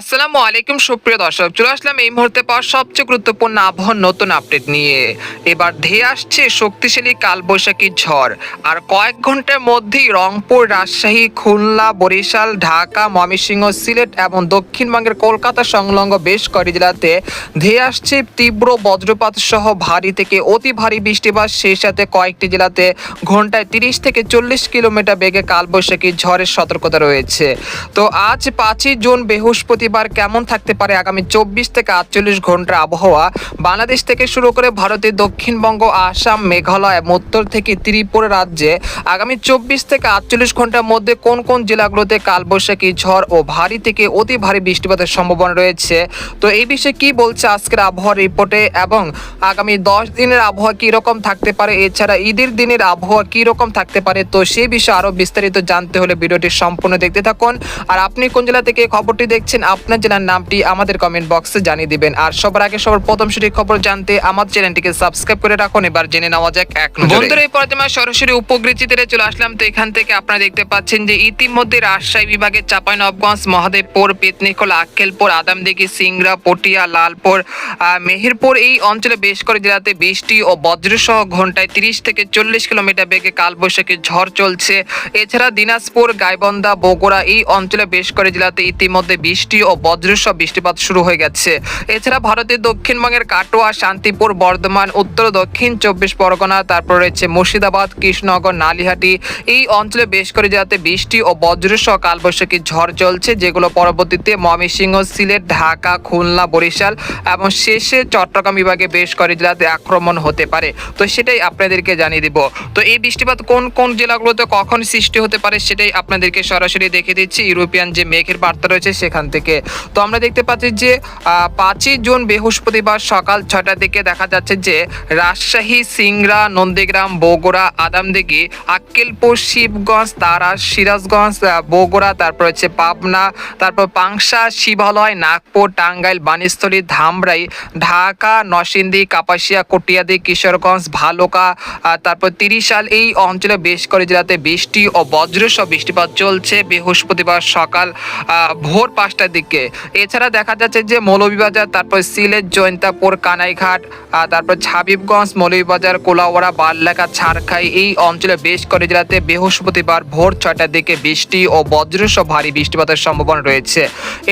আসসালামু আলাইকুম, সুপ্রিয় দর্শক। চলে আসলাম এই মুহূর্তে পাওয়া সবচেয়ে গুরুত্বপূর্ণ আবহাওয়ার নতুন আপডেট নিয়ে। এবার ধেয়ে আসছে শক্তিশালী কালবৈশাখী ঝড়। আর কয়েক ঘণ্টার মধ্যেই রংপুর, রাজশাহী, খুলনা, বরিশাল, ঢাকা, ময়মনসিংহ, সিলেট এবং দক্ষিণবঙ্গের কলকাতা সংলগ্ন বেশ কয়েকটি জেলাতে ধেয়ে আসছে তীব্র বজ্রপাত সহ ভারী থেকে অতি ভারী বৃষ্টিপাত। সেই সাথে কয়েকটি জেলাতে ঘন্টায় তিরিশ থেকে চল্লিশ কিলোমিটার বেগে কালবৈশাখী ঝড়ের সতর্কতা রয়েছে। তো আজ পাঁচই জুন বৃহস্পতিবার কেমন থাকতে পারে আগামী চব্বিশ থেকে আটচল্লিশ ঘণ্টার আবহাওয়া? বাংলাদেশ থেকে শুরু করে ভারতের দক্ষিণবঙ্গ, আসাম, মেঘালয় এবং উত্তর থেকে ত্রিপুরা রাজ্যে আগামী চব্বিশ থেকে আটচল্লিশ ঘণ্টার মধ্যে কোন কোন জেলাগুলোতে কালবৈশাখী ঝড় ও ভারী থেকে অতি ভারী বৃষ্টিপাতের সম্ভাবনা রয়েছে? তো এই বিষয়ে কি বলছে আজকের আবহাওয়া রিপোর্টে এবং আগামী দশ দিনের আবহাওয়া কি রকম থাকতে পারে? এছাড়া ঈদের দিনের আবহাওয়া কি রকম থাকতে পারে? তো সেই বিষয়ে আরও বিস্তারিত জানতে হলে ভিডিওটি সম্পূর্ণ দেখতে থাকুন। আর আপনি কোন জেলা থেকে খবরটি দেখছেন আপনার জেলার নামটি আমাদের কমেন্ট বক্সে জানিয়ে দিবেন। আর সবার আগে সবার প্রথম সঠিক খবর জানতে আমাদের চ্যানেলটিকে সাবস্ক্রাইব করে রাখুন। এবার জেনে নেওয়া যাক এক বন্ধুরা, এই আমরা সরাসরি উপকৃতিতে চলে আসলাম। তো এখান থেকে আপনারা দেখতে পাচ্ছেন যে ইতিমধ্যে রাজশাহী বিভাগের চাঁপাইনবগঞ্জ, মহাদেবপুর পেতনিখোলা আক্কেলপুর, আদামদিঘি, সিংড়া, পটিয়া, লালপুর মেহেরপুর এই অঞ্চলে বেশ করে জেলাতে বৃষ্টি ও বজ্রসহ ঘন্টায় তিরিশ থেকে চল্লিশ কিলোমিটার বেগে কালবৈশাখী ঝড় চলছে। এছাড়া দিনাজপুর, গাইবন্ধা, বগুড়া এই অঞ্চলে বেশ করে জেলাতে ইতিমধ্যে বৃষ্টি ও বজ্রসহ বৃষ্টিপাত শুরু হয়ে গেছে। এছাড়া ভারতের দক্ষিণবঙ্গের কাটোয়া, শান্তিপুর, বর্ধমান, উত্তর দক্ষিণ চব্বিশ পরগনা, তারপর রয়েছে মুর্শিদাবাদ, কৃষ্ণনগর, নালিহাটি। এই অঞ্চলে বেশ করে জেলাতে বৃষ্টি ও বজ্রসহ কালবৈশাখী ঝড় চলছে, যেগুলো পরবর্তীতে ময়মনসিংহ, সিলেট, ঢাকা, খুলনা, বরিশাল এবং শেষে চট্টগ্রাম বিভাগে বেশ করে জেলাতে আক্রমণ হতে পারে। তো সেটাই আপনাদেরকে জানিয়ে দিব। তো এই বৃষ্টিপাত কোন কোন জেলাগুলোতে কখন সৃষ্টি হতে পারে সেটাই আপনাদেরকে সরাসরি দেখে দিচ্ছি। ইউরোপিয়ান যে মেঘের বার্তা রয়েছে সেখান থেকে। তো আমরা দেখতে পাচ্ছি যে পাঁচই জুন বৃহস্পতিবার সকাল ছটার দিকে দেখা যাচ্ছে যে, রাজশাহী, সিংড়া, নন্দীগ্রাম, বগুড়া, আদামদিঘি, আক্কেলপুর, শিবগঞ্জ, তারা, সিরাজগঞ্জ বগুড়া, তারপর হচ্ছে পাবনা, তারপর পাংশা, শিবালয়, নাগপুর, টাঙ্গাইল বানিস্থলী ধামরাই, ঢাকা, নরসিংদী, কাপাসিয়া, কটিয়াদি, কিশোরগঞ্জ, ভালুকা তারপর তিরিশাল এই অঞ্চলে বেশ করে জেলাতে বৃষ্টি ও বজ্রসহ বৃষ্টিপাত চলছে। বৃহস্পতিবার সকাল ভোর পাঁচটার দিকে এছাড়া দেখা যাচ্ছে যে মৌলভীবাজার, তারপর সিলেট জৈন্তাপুর কানাইঘাট তারপর ছাবিবগঞ্জ মৌলভীবাজার, কোলাওয়াড়া বাল্লাকা ছাড়খাই এই অঞ্চলে বেশ করে জেলাতে বৃহস্পতিবার ভোর ছয়টার দিকে বৃষ্টি ও বজ্রসহ ভারী বৃষ্টিপাতের সম্ভাবনা রয়েছে।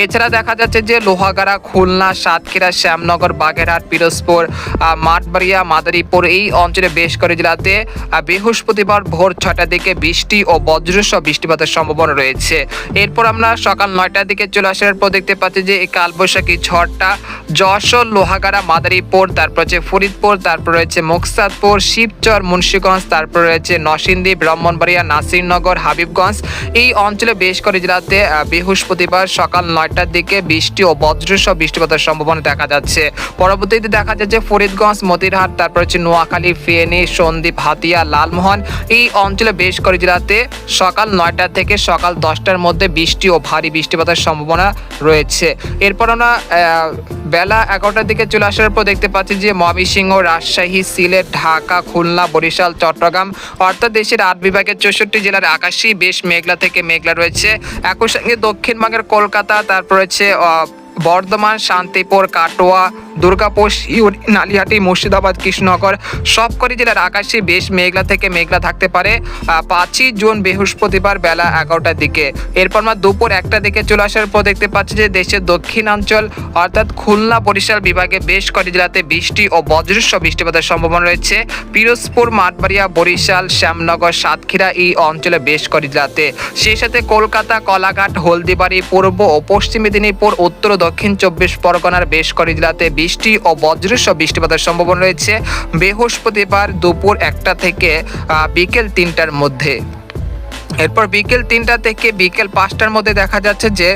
এছাড়া দেখা যাচ্ছে যে লোহাগাড়া, খুলনা, সাতক্ষীরা, শ্যামনগর, বাগেরহাট, পিরোজপুর মাঠবাড়িয়া, মাদারীপুর এই অঞ্চলে বেশ করে জেলাতে বৃহস্পতিবার ভোর ছটার দিকে বৃষ্টি ও বজ্রসহ বৃষ্টিপাতের সম্ভাবনা রয়েছে। এরপর আমরা সকাল নয়টার দিকে চলে আসার পর দেখতে পাচ্ছি যে এই কালবৈশাখী ঝড়টা যশোর লোহাগাড়া মাদারীপুর, তারপর হচ্ছে ফরিদপুর, তারপর রয়েছে মুকসাদপুর, শিবচর, মুন্সীগঞ্জ, তারপর রয়েছে নরসিংদী, ব্রাহ্মণবাড়িয়া, নাসিরনগর, হাবিবগঞ্জ। এই অঞ্চলে বেশ করে জেলাতে বৃহস্পতিবার সকাল নয়টার দিকে বৃষ্টি ও বজ্রসহ বৃষ্টিপাতের সম্ভাবনা দেখা যাচ্ছে। পরবর্তীতে দেখা যাচ্ছে ফরিদগঞ্জ, মতিরহাট, তারপর হচ্ছে নোয়াখালী, ফেনী, সন্দ্বীপ, হাতিয়া, লালমোহন। এই অঞ্চলে বেশ করে জেলাতে সকাল নয়টা থেকে সকাল দশটার মধ্যে বৃষ্টি ও ভারী বৃষ্টিপাতের সম্ভাবনা রয়েছে। এরপর আমরা বেলা এগারোটার দিকে চলে আসার পর দেখতে পাচ্ছি যে ময়মনসিংহ রাজশাহী সিলেট ঢাকা খুলনা বরিশাল চট্টগ্রাম অর্থাৎ দেশের আট বিভাগের চৌষট্টি জেলার আকাশই বেশ মেঘলা থেকে মেঘলা রয়েছে। একই সঙ্গে দক্ষিণবঙ্গের কলকাতা তারপর আহ, বর্ধমান, শান্তিপুর, কাটোয়া, দুর্গাপুর শিউর নালিহাটি মুর্শিদাবাদ, কৃষ্ণনগর, সবকটি জেলার আকাশে বেশ মেঘলা থেকে মেঘলা থাকতে পারে। পাঁচই জুন বৃহস্পতিবার বেলা এগারোটার দিকে। এরপর আমরা দুপুর একটা দিকে চলে আসার পর দেখতে পাচ্ছি যে দেশের দক্ষিণাঞ্চল অর্থাৎ খুলনা বরিশাল বিভাগে বেশ কটি জেলাতে বৃষ্টি ও বজ্রসহ বৃষ্টিপাতের সম্ভাবনা রয়েছে। পিরোজপুর, মাঠবাড়িয়া, বরিশাল, শ্যামনগর, সাতক্ষীরা এই অঞ্চলে বেশ কটি জেলাতে। সেই সাথে কলকাতা, কলাঘাট, হলদিবাড়ি, পূর্ব ও পশ্চিম মেদিনীপুর, উত্তর দক্ষিণ চব্বিশ পরগনার বেশ কয়েক জেলাতে বৃষ্টি ও বজ্রসহ বৃষ্টিপাতের সম্ভাবনা রয়েছে। বৃহস্পতিবার দুপুর একটা থেকে বিকেল তিনটার মধ্যে। এরপর বিকেল তিনটা থেকে বিকেল পাঁচটার মধ্যে দেখা যাচ্ছে যে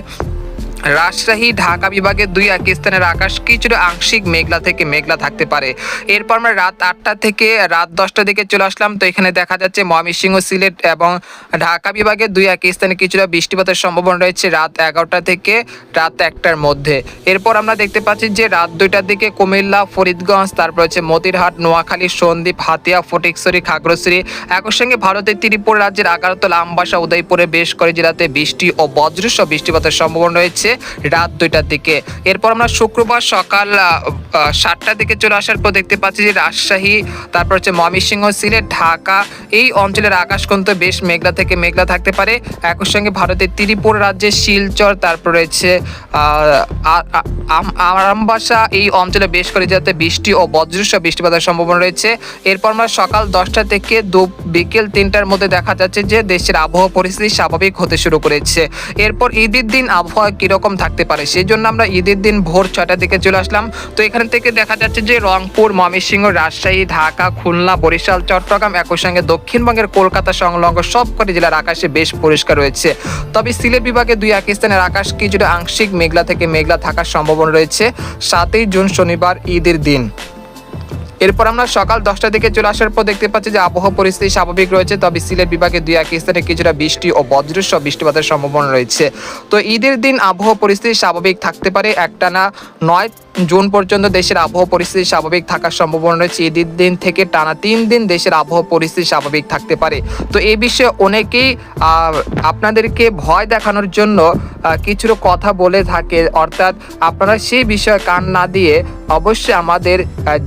রাজশাহী, ঢাকা বিভাগের দুই এক স্থানের আকাশ কিছুটা আংশিক মেঘলা থেকে মেঘলা থাকতে পারে। এরপর আমরা রাত আটটা থেকে রাত দশটার দিকে চলে আসলাম। তো এখানে দেখা যাচ্ছে ময়মনসিংহ সিলেট এবং ঢাকা বিভাগের দুই এক স্থানে কিছুটা বৃষ্টিপাতের সম্ভাবনা রয়েছে রাত এগারোটা থেকে রাত একটার মধ্যে। এরপর আমরা দেখতে পাচ্ছি যে রাত দুইটার দিকে কুমিল্লা, ফরিদগঞ্জ, তারপর হচ্ছে মতিরহাট, নোয়াখালী, সন্দ্বীপ, হাতিয়া ফটিকছড়ি খাগড়াছড়ি, একই সঙ্গে ভারতের ত্রিপুরা রাজ্যের আগারতলা, আমবাসা উদয়পুরে বেশ করে জেলাতে বৃষ্টি ও বজ্রসহ বৃষ্টিপাতের সম্ভাবনা রয়েছে। রাত দুইটার দিকে। এরপর আমরা শুক্রবার সকাল সাতটার দিকে চলে আসার পর দেখতে পাচ্ছি যে রাজশাহী তারপর হচ্ছে ময়মনসিংহ সিলেট ঢাকা এই অঞ্চলের আকাশ কিন্তু বেশ মেঘলা থেকে মেঘলা থাকতে পারে। একই সঙ্গে ভারতের ত্রিপুরা রাজ্যের শিলচর তারপর রয়েছে আহ, আ- আ- আম- আমবাসা এই অঞ্চলে বেশ করে যাতে বৃষ্টি ও বজ্রসহ বৃষ্টিপাতের সম্ভাবনা রয়েছে। এরপর আমরা সকাল দশটা থেকে দু বিকেল তিনটার মধ্যে দেখা যাচ্ছে যে দেশের আবহাওয়া পরিস্থিতি স্বাভাবিক হতে শুরু করেছে। এরপর ঈদের দিন আবহাওয়া কীরকম থাকতে পারে। সেই জন্য আমরা ঈদের দিন ভোর ছটার দিকে চলে আসলাম। তো এখান থেকে দেখা যাচ্ছে যে রংপুর, ময়মনসিংহ, রাজশাহী, ঢাকা, খুলনা, বরিশাল, চট্টগ্রাম একই সঙ্গে দক্ষিণবঙ্গের কলকাতা সংলগ্ন সবকটি জেলার আকাশে বেশ পরিষ্কার রয়েছে। তবে সিলেট বিভাগে দুই পাকিস্তানের আকাশ কিছুটা আংশিক মেঘলা থেকে মেঘলা থাকার সম্ভাবনা রয়েছে। সাতই জুন শনিবার ঈদের দিন। এরপর আমরা সকাল দশটার দিকে চলে আসার পর দেখতে পাচ্ছি যে আবহাওয়া পরিস্থিতি স্বাভাবিক রয়েছে, তবে সিলেট বিভাগে দুই এক স্থানে কিছুটা বৃষ্টি ও বজ্রসহ বৃষ্টিপাতের সম্ভাবনা রয়েছে। তো ঈদের দিন আবহাওয়া পরিস্থিতি স্বাভাবিক থাকতে পারে, একটানা নয় জুন পর্যন্ত দেশের আবহাওয়া পরিস্থিতি স্বাভাবিক থাকার সম্ভাবনা রয়েছে। ঈদের দিন থেকে টানা তিন দিন দেশের আবহাওয়া পরিস্থিতি স্বাভাবিক থাকতে পারে। তো এই বিষয়ে অনেকেই আপনাদেরকে ভয় দেখানোর জন্য কিছু কথা বলে থাকে। অর্থাৎ আপনারা সেই বিষয়ে কান না দিয়ে অবশ্যই আমাদের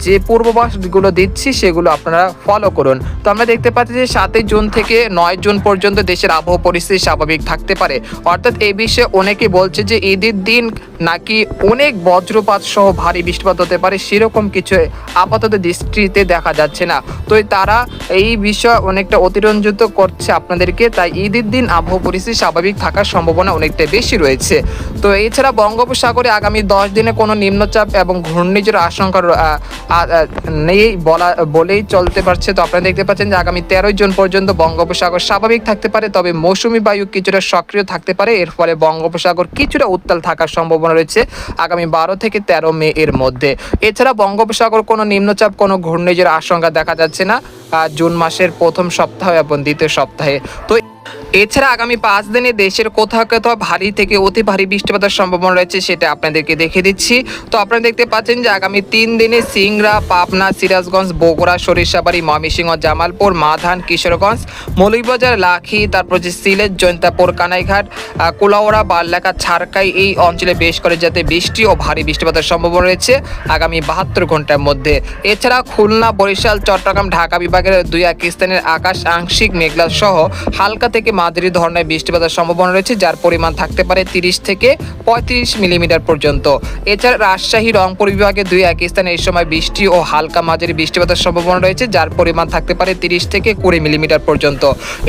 যে পূর্বাভাসগুলো দিচ্ছি সেগুলো আপনারা ফলো করুন। তো আমরা দেখতে পাচ্ছি যে সাতই জুন থেকে নয় জুন পর্যন্ত দেশের আবহাওয়া পরিস্থিতি স্বাভাবিক থাকতে পারে। অর্থাৎ এই বিষয়ে অনেকে বলছে যে ঈদের দিন নাকি অনেক বজ্রপাত সহ ভারী বৃষ্টিপাত হতে পারে, সেরকম কিছু আপাতত দৃষ্টিতে দেখা যাচ্ছে না। তো তারা এই বিষয়ে অনেকটা অতিরঞ্জিত করছে আপনাদেরকে, তাই ঈদের দিন আবহাওয়া পরিস্থিতি স্বাভাবিক থাকার সম্ভাবনা অনেকটা বেশি রয়েছে। তো এছাড়া বঙ্গোপসাগরে আগামী দশ দিনে কোনো নিম্নচাপ এবং ঘূর্ণিঝড় আশঙ্কা নেই বলা বলেই চলতে পারছে। তো আপনারা দেখতে পাচ্ছেন যে আগামী তেরোই জুন পর্যন্ত বঙ্গোপসাগর স্বাভাবিক থাকতে পারে, তবে মৌসুমী বায়ু কিছুটা সক্রিয় থাকতে পারে। এর ফলে বঙ্গোপসাগর কিছুটা উত্তাল থাকার সম্ভাবনা রয়েছে। আগামী বারো থেকে তেরো মে এর মধ্যে। এছাড়া বঙ্গোপসাগর কোনো নিম্নচাপ, কোনো ঘূর্ণিঝড় আশঙ্কা দেখা যাচ্ছে না। জুন মাসের প্রথম সপ্তাহ এবং দ্বিতীয় সপ্তাহে। তো এছাড়া আগামী পাঁচ দিনে দেশের কোথাও কোথাও ভারী থেকে অতি ভারী বৃষ্টিপাতের সম্ভাবনা রয়েছে, সেটা আপনাদেরকে দেখে দিচ্ছি। তো আপনারা দেখতে পাচ্ছেন যে আগামী তিন দিনে সিংড়া, পাবনা, সিরাজগঞ্জ, বগুড়া, সরিষাবাড়ি, ময়মনসিংহ, জামালপুর মাধান কিশোরগঞ্জ, মৌলভীবাজার, লাখি, তারপর যে সিলেট, জৈন্তাপুর, কানাইঘাট কুলাওড়া বাল্লাকা ছাড়কাই এই অঞ্চলে বেশ করে যাতে বৃষ্টি ও ভারী বৃষ্টিপাতের সম্ভাবনা রয়েছে আগামী বাহাত্তর ঘণ্টার মধ্যে। এছাড়া খুলনা, বরিশাল, চট্টগ্রাম, ঢাকা বিভাগের দুই এক স্থানের আকাশ আংশিক মেঘলা সহ হালকা থেকে মাঝারি ধরনের বৃষ্টিপাতের সম্ভাবনা রয়েছে, যার পরিমাণ থাকতে পারে তিরিশ থেকে পঁয়ত্রিশ মিলিমিটার পর্যন্ত। এছাড়া রাজশাহী, রংপুর বিভাগে দুই এক স্থানে এই সময় বৃষ্টি ও হালকা মাঝারি বৃষ্টিপাতের সম্ভাবনা রয়েছে, যার পরিমাণ থাকতে পারে তিরিশ থেকে কুড়ি মিলিমিটার পর্যন্ত।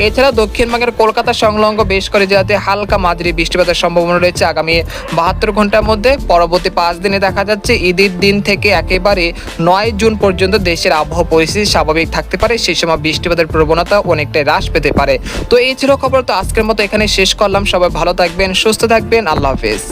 এছাড়া দক্ষিণবঙ্গের কলকাতা সংলগ্ন বেশ করে জেলাতে হালকা মাঝারি বৃষ্টিপাতের সম্ভাবনা রয়েছে আগামী বাহাত্তর ঘণ্টার মধ্যে। পরবর্তী পাঁচ দিনে দেখা যাচ্ছে, ঈদের দিন থেকে একেবারে নয় জুন পর্যন্ত দেশের আবহাওয়া পরিস্থিতি স্বাভাবিক থাকতে পারে সেই সময় বৃষ্টিপাতের প্রবণতা অনেকটাই হ্রাস পেতে পারে। তো এই ছিল খবর তো আজকের মতো এখানে শেষ করলাম। সবাই ভালো থাকবেন, সুস্থ থাকবেন। আল্লাহ হাফেজ।